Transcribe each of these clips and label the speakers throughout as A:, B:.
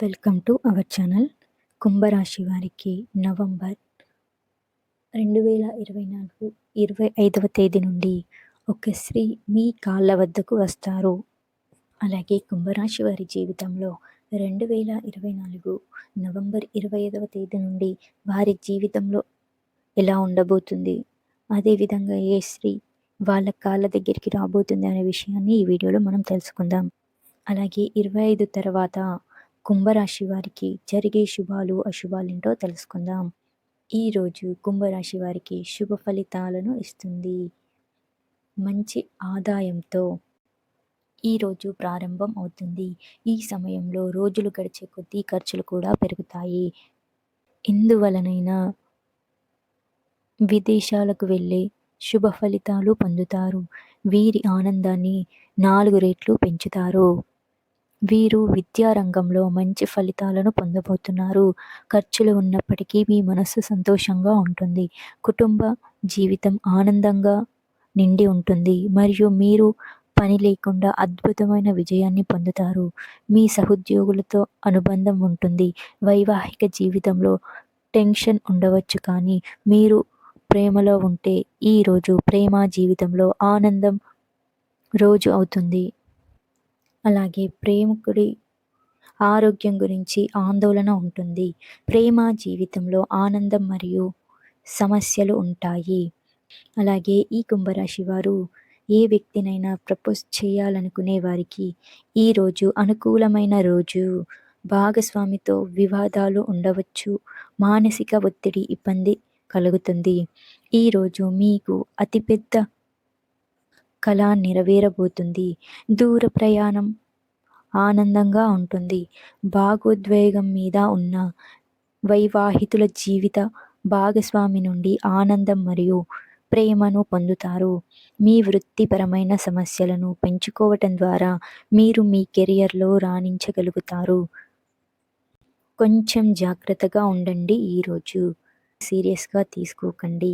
A: Welcome to our channel. కుంభరాశి వారికి November రెండు వేల ఇరవై నాలుగు ఇరవై ఐదవ తేదీ నుండి ఒక స్త్రీ మీ కాళ్ళ వద్దకు వస్తారు. అలాగే కుంభరాశి వారి జీవితంలో రెండు వేల ఇరవై నాలుగు నవంబర్ ఇరవై ఐదవ తేదీ నుండి వారి జీవితంలో ఎలా ఉండబోతుంది? అదేవిధంగా ఏ స్త్రీ వాళ్ళ కాళ్ళ దగ్గరికి రాబోతుంది అనే విషయాన్ని ఈ వీడియోలో మనం తెలుసుకుందాం. అలాగే ఇరవై ఐదు తర్వాత కుంభరాశి వారికి జరిగే శుభాలు అశుభాలు ఏంటో తెలుసుకుందాం ఈరోజు కుంభరాశి వారికి శుభ ఫలితాలను ఇస్తుంది. మంచి ఆదాయంతో ఈరోజు ప్రారంభం అవుతుంది. ఈ సమయంలో రోజులు గడిచే కొద్దీ ఖర్చులు కూడా పెరుగుతాయి. ఎందువలనైనా విదేశాలకు వెళ్ళే శుభ ఫలితాలు పొందుతారు. వీరి ఆనందాన్ని నాలుగు రెట్లు పెంచుతారు. వీరు విద్యా రంగంలో మంచి ఫలితాలను పొందబోతున్నారు. ఖర్చులు ఉన్నప్పటికీ మీ మనస్సు సంతోషంగా ఉంటుంది. కుటుంబ జీవితం ఆనందంగా నిండి ఉంటుంది. మరియు మీరు పని లేకుండా అద్భుతమైన విజయాన్ని పొందుతారు. మీ సహోద్యోగులతో అనుబంధం ఉంటుంది. వైవాహిక జీవితంలో టెన్షన్ ఉండవచ్చు కానీ మీరు ప్రేమలో ఉంటే ఈరోజు ప్రేమ జీవితంలో ఆనందం రోజు అవుతుంది. అలాగే ప్రేమికుడి ఆరోగ్యం గురించి ఆందోళన ఉంటుంది. ప్రేమ జీవితంలో ఆనందం మరియు సమస్యలు ఉంటాయి. అలాగే ఈ కుంభరాశి వారు ఏ వ్యక్తినైనా ప్రపోజ్ చేయాలనుకునే వారికి ఈరోజు అనుకూలమైన రోజు. భాగస్వామితో వివాదాలు ఉండవచ్చు. మానసిక ఒత్తిడి ఇబ్బంది కలుగుతుంది. ఈరోజు మీకు అతిపెద్ద కళ నెరవేరబోతుంది. దూర ప్రయాణం ఆనందంగా ఉంటుంది. భాగోద్వేగం మీద ఉన్న వైవాహితుల జీవిత భాగస్వామి నుండి ఆనందం మరియు ప్రేమను పొందుతారు. మీ వృత్తిపరమైన సమస్యలను పెంచుకోవటం ద్వారా మీరు మీ కెరియర్లో రాణించగలుగుతారు. కొంచెం జాగ్రత్తగా ఉండండి ఈరోజు. సీరియస్గా తీసుకోకండి.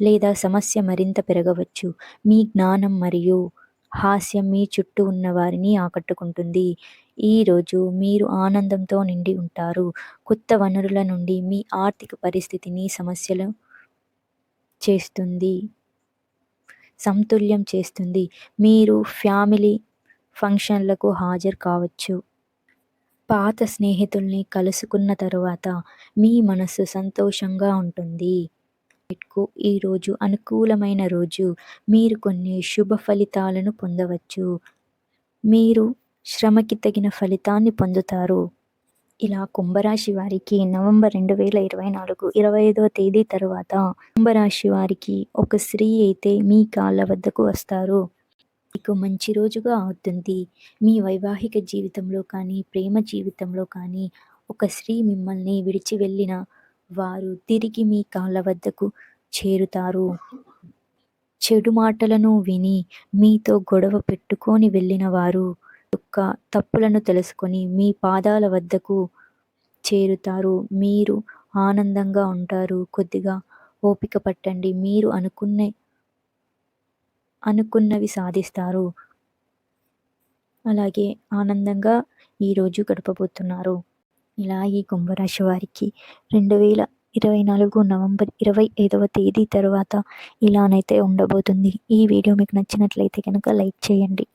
A: లేదా సమస్య మరింత పెరగవచ్చు. మీ జ్ఞానం మరియు హాస్యం మీ చుట్టూ ఉన్న వారిని ఆకట్టుకుంటుంది. ఈరోజు మీరు ఆనందంతో నిండి ఉంటారు. కొత్త వనరుల నుండి మీ ఆర్థిక పరిస్థితిని సమస్యలు చేస్తుంది. సమతుల్యం చేస్తుంది. మీరు ఫ్యామిలీ ఫంక్షన్లకు హాజరు కావచ్చు. పాత స్నేహితుల్ని కలుసుకున్న తరువాత మీ మనసు సంతోషంగా ఉంటుంది. మార్కెట్కు ఈరోజు అనుకూలమైన రోజు. మీరు కొన్ని శుభ ఫలితాలను పొందవచ్చు. మీరు శ్రమకి తగిన ఫలితాన్ని పొందుతారు. ఇలా కుంభరాశి వారికి నవంబర్ రెండు వేల ఇరవై నాలుగు ఇరవై ఐదవ తేదీ తర్వాత కుంభరాశి వారికి ఒక స్త్రీ అయితే మీ కాళ్ళ వద్దకు వస్తారు. మీకు మంచి రోజుగా అవుతుంది. మీ వైవాహిక జీవితంలో కానీ ప్రేమ జీవితంలో కానీ ఒక స్త్రీ మిమ్మల్ని విడిచి వెళ్ళిన వారు తిరిగి మీ కాళ్ళ వద్దకు చేరుతారు. చెడు మాటలను విని మీతో గొడవ పెట్టుకొని వెళ్ళిన వారు యొక్క తప్పులను తెలుసుకొని మీ పాదాల వద్దకు చేరుతారు. మీరు ఆనందంగా ఉంటారు. కొద్దిగా ఓపిక పట్టండి. మీరు అనుకునే అనుకున్నవి సాధిస్తారు. అలాగే ఆనందంగా ఈరోజు గడపబోతున్నారు. ఇలా ఈ కుంభరాశి వారికి రెండు వేల ఇరవై నాలుగు నవంబర్ ఇరవై ఐదవ తేదీ తర్వాత ఇలానైతే ఉండబోతుంది. ఈ వీడియో మీకు నచ్చినట్లయితే కనుక లైక్ చేయండి.